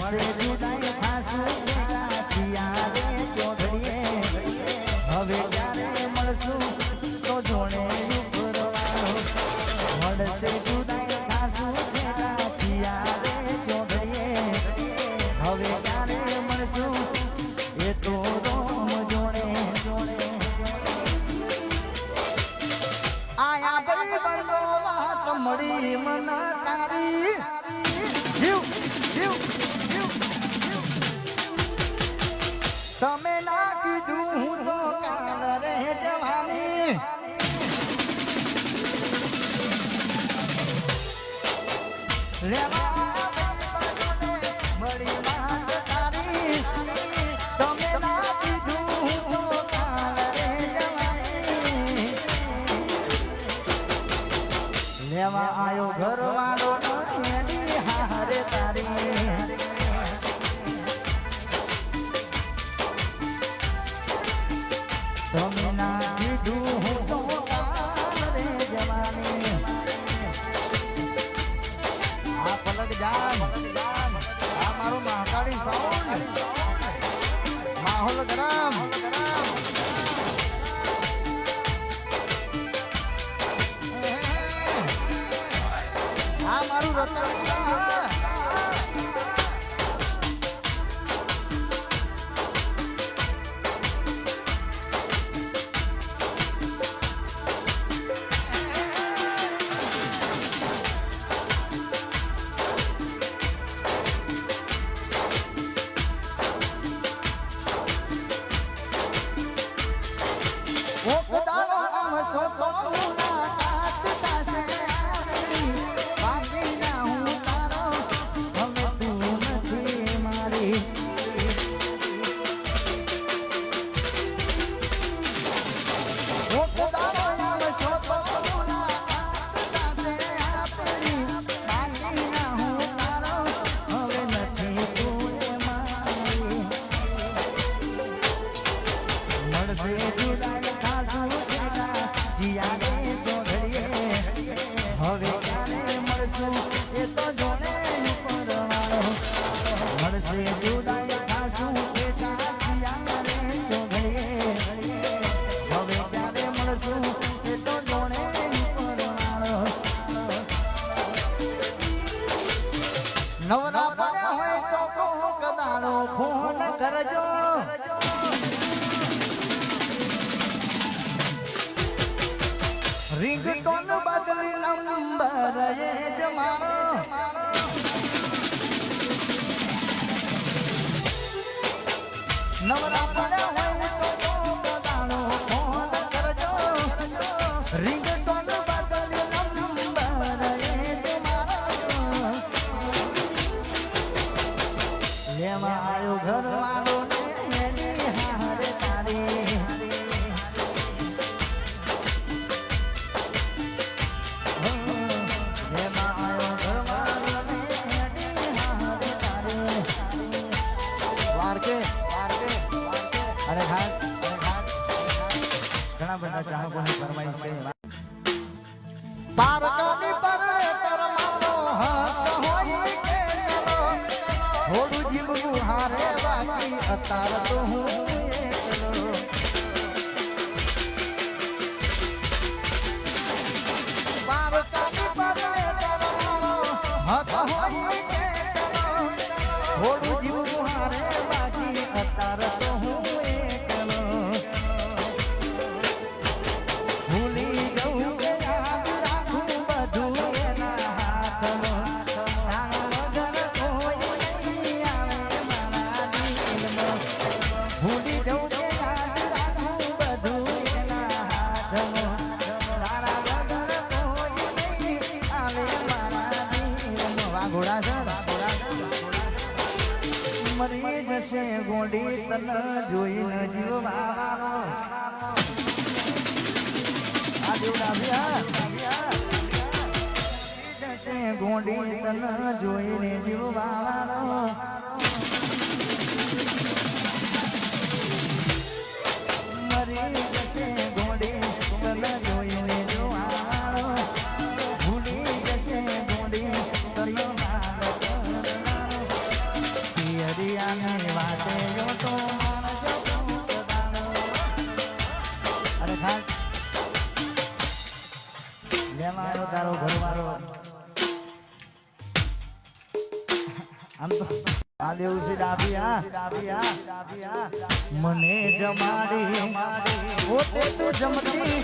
से जुदाई फास पिया रे चौधरी હવે ક્યારે મળશું તો જોણે ઉપરવાળો મળશે જુદાઈ ખાસું છેડા પિયા રે ચૌધરીએ હવે ક્યારે મળશું એ તો never મારું રતન. Maria Buddha. રીંગટોન બદલી નંબર એ જ નવરા પડ્યા હોય તો પોતાનો ફોન કરજો. રીંગટોન બદલી નંબર એ લેવા આવ્યો ઘરવાળો ને હારે તારી. ઘણા બધા ચાહકો ની ફરમાઈ છે તારકાની પરણે પરમાનો હાથ હોય કે હોડું જીવવું હારે બાકી અતાર તો હું મરી જશે ગોડી તન જોઈને જીવવા આ દેવડા ભ્યા ગોડી તન જોઈને જીવવા ખાસ. લેવા તારો ઘરવાળો. આમ તો આ દેવસી ડાબી આ ડાબી આ ડાબી આ મને જમાડી, પોતે તું જમતી.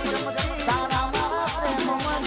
તારા મારા પ્રેમમાં